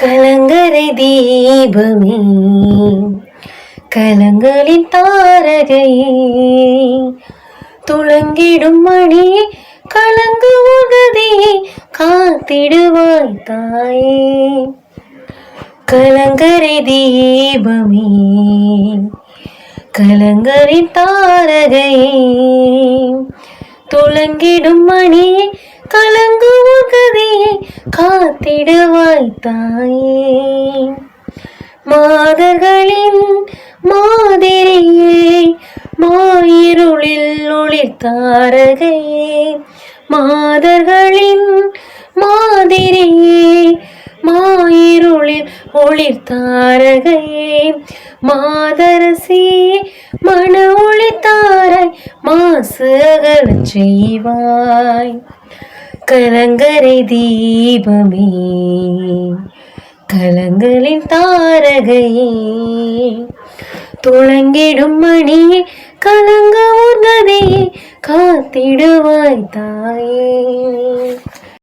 கலங்கரை தீபமே கலங்களின் தாரகையே துளங்கிடும் மணி கலங்கு உகதியை காத்திடுவாய் தாயே. கலங்கரை தீபமே கலங்கரின் தாரகையே துளங்கிடும் மணி கலங்கு உகதியை காத்திடுவாய் தாயே. மாதர்களின் மாதிரியே மாயிருளில் ஒளிர் தாரகையே மாதர்களின் மாதிரியே மாயிருளில் ஒளிர் தாரகையே மாதரசி மன ஒளி தாராய் மாசு அகலச் செய்வாய். கலங்கரை தீபமே. கலங்களின் தாரகையே. துளங்கிடும் மணியே கலங்க உன்னதையே காத்திடுவாய் தாயே